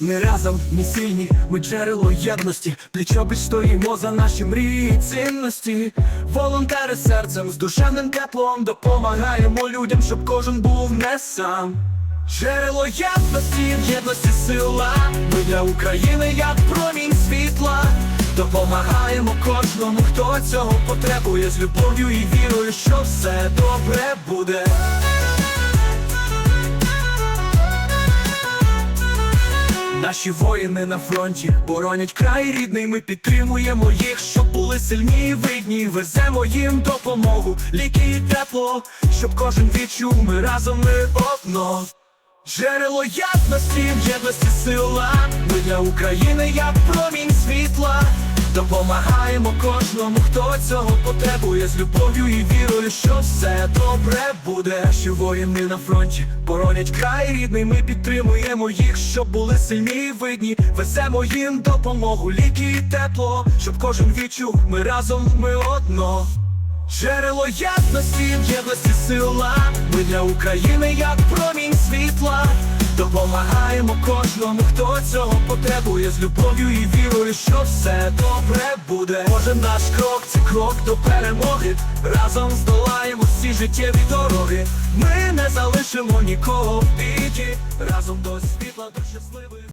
Ми разом ми сильні, ми джерело єдності, плечо пліч стоїмо за наші мрії і цінності, волонтери серцем з душевним теплом. Допомагаємо людям, щоб кожен був не сам. Джерело єдності, єдності сила, ми для України як промінь. Допомагаємо кожному, хто цього потребує з любов'ю і вірою, що все добре буде. Наші воїни на фронті боронять край рідний. Ми підтримуємо їх, щоб були сильні і видні. Веземо їм допомогу, ліки і тепло, щоб кожен відчув, ми разом ми одно. Джерело єдності, в єдності сила. Ми для України як промінь світла. Допомагаємо кожному, хто цього потребує з любов'ю і вірою, що все добре буде. Наші воїни на фронті боронять край рідний. Ми підтримуємо їх, щоб були сильні і видні. Веземо їм допомогу, ліки і тепло, щоб кожен відчув, ми разом, ми одно. Джерело єдності, єдності сила. Ми для України як світла. Допомагаємо кожному, хто цього потребує з любов'ю і вірою, що все добре буде. Кожен наш крок це крок до перемоги. Разом здолаємо всі життєві дороги. Ми не залишимо нікого в біді. Разом до світла, до щасливих.